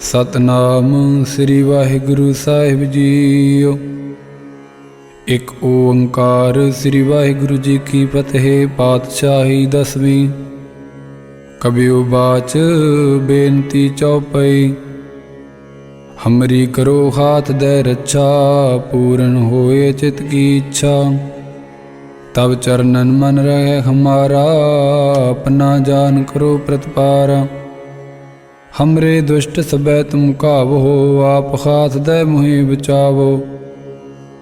ਸਤਨਾਮ ਸ੍ਰੀ ਵਾਹਿਗੁਰੂ ਸਾਹਿਬ ਜੀਓ। ਇੱਕ ਓੰਕਾਰ ਸ੍ਰੀ ਵਾਹਿਗੁਰੂ ਜੀ ਕੀ ਫਤਿਹ, ਪਾਤਸ਼ਾਹੀ ਦਸਵੀਂ। ਕਬਿਓ ਬਾਚ ਬੇਨਤੀ ਚਉਪਈ ਹਮਰੀ ਕਰੋ ਹਾਥ ਦੇ ਰੱਛਾ, ਪੂਰਨ ਹੋਏ ਚਿਤ ਕੀ ਇੱਛਾ। ਤਬ ਚਰਨਨ ਮਨ ਰਹੇ ਹਮਾਰਾ, ਆਪਣਾ ਜਾਨ ਕਰੋ ਪ੍ਰਤਪਾਰਾ। ਹਮਰੇ ਦੁਸ਼ਟ ਸਬੈ ਤੁਮ ਕਾਵੋ ਆਪ ਖਾਸ ਦੈ ਮੁਹਿ ਬਚਾਵੋ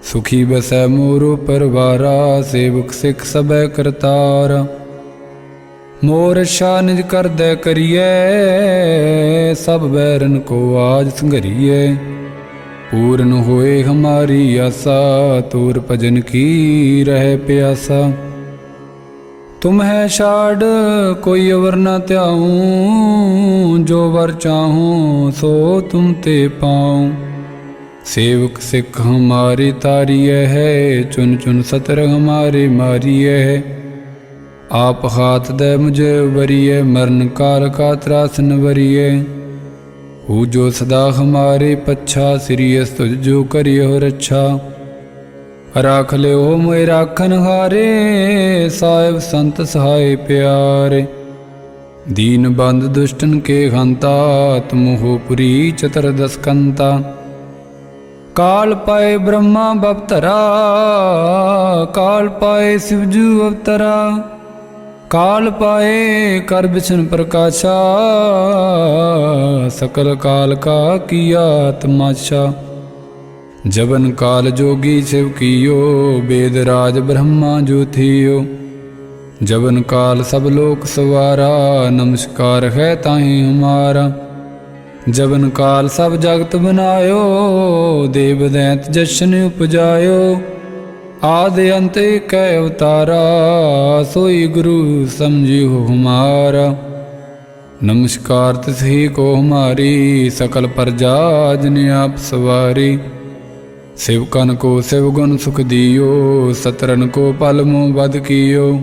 ਸੁਖੀ ਬਸੈ ਮੋਰੋ ਪਰਵਾਰਾ ਸੇਵਕ ਸਿੱਖ ਸਬੈ ਕਰਤਾਰ ਮੋਰ ਸ਼ਾਨਿਜ ਕਰਦੈ ਕਰੀਐ ਸਭ ਬੈਰਨ ਕੋ ਆਜ ਸੰਘਰੀਐ ਪੂਰਨ ਹੋਏ ਹਮਾਰੀ ਆਸਾ ਤੂਰ ਭਜਨ ਕੀ ਰਹਿ ਪਿਆਸਾ ਤੁਮ ਹੈ ਛਾੜ ਕੋਈ ਅਵਰ ਨਾ ਧਿਆਉ ਜੋ ਵਰ ਚਾਹੂੰ ਸੋ ਤੁਮ ਤੇ ਪਾਉ सेवक सिख हमारी तारिय है चुन चुन सतर हमारे मारिय है आप हाथ दे मुझे वरिय मरण काल का त्रासन वरिय हु जो सदा हमारे पच्छा सिरियस तुझ जो करिय हो रच्छा राख ले हो मोए राखन हारे साहिब संत सहाय प्यारे दीन बंद दुष्टन के हंता तुमहोपुरी चतुर्दस्कंता काल पाए ब्रह्मा बपतरा काल पाए शिवजू अवतरा काल पाए कर बिछन प्रकाशा सकल काल का किया तमाशा जबन काल जोगी शिव कियो वेदराज ब्रह्मा जो थियो ਜਬਨ ਕਾਲ ਸਭ ਲੋਕ ਸਵਾਰਾ, ਨਮਸਕਾਰ ਹੈ ਤਾਹੀ ਹਮਾਰਾ। ਜਬਨ ਕਾਲ ਸਭ ਜਗਤ ਬਨਾਇਓ, ਦੇਵ ਦੈਂਤ ਜਸ਼ਨ ਉਪਜਾਇਓ। ਆਦ ਅੰਤ ਕੈ ਅਵਤਾਰਾ, ਸੋਈ ਗੁਰੂ ਸਮਝਿਓ ਹਮਾਰਾ। ਨਮਸਕਾਰ ਤਿਸਹੀ ਕੋ ਹਮਾਰੀ, ਸਕਲ ਪ੍ਰਜਾ ਜਨ ਆਪ ਸਵਾਰੀ। ਸਿਵਕਨ ਕੋ ਸਿਵ ਗੁਣ ਸੁਖ ਦਿਓ ਸਤਰਨ ਕੋ ਪਲ ਮੋ ਬਦ ਕੀਓ।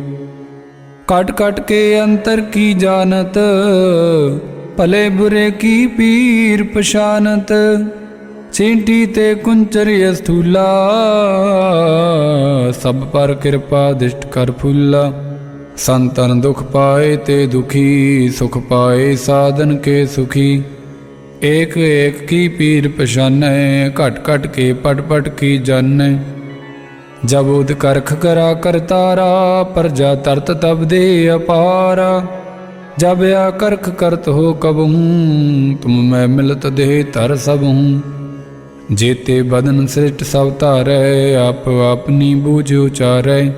कट कट के अंतर की जानत भले बुरे की पीर पशानत चींटी ते कुंचर स्थूला सब पर कृपा दिष्ट कर फूला। संतन दुख पाए ते दुखी, सुख पाए साधन के सुखी। एक एक की पीर पशाने घट घट के पट पट की जान ਜਬ ਉਦ ਕਰਖ ਕਰਾ ਕਰਤਾਰਾ ਪ੍ਰਜਾ ਤਰਤ ਤਬ ਦੇ ਅਪਾਰ। ਜਬ ਆ ਕਰਖ ਕਰਤ ਹੋ ਕਬਹੂ, ਤੁਮ ਮੈਂ ਮਿਲਤ ਦੇ ਤਰ ਸਭ ਹੂੰ ਜੇਤੇ ਬਦਨ ਸ੍ਰਿਸ਼ਟ ਸਭ ਧਾਰੈ, ਆਪ ਆਪਨੀ ਬੂਝ ਉਚਾਰੈ।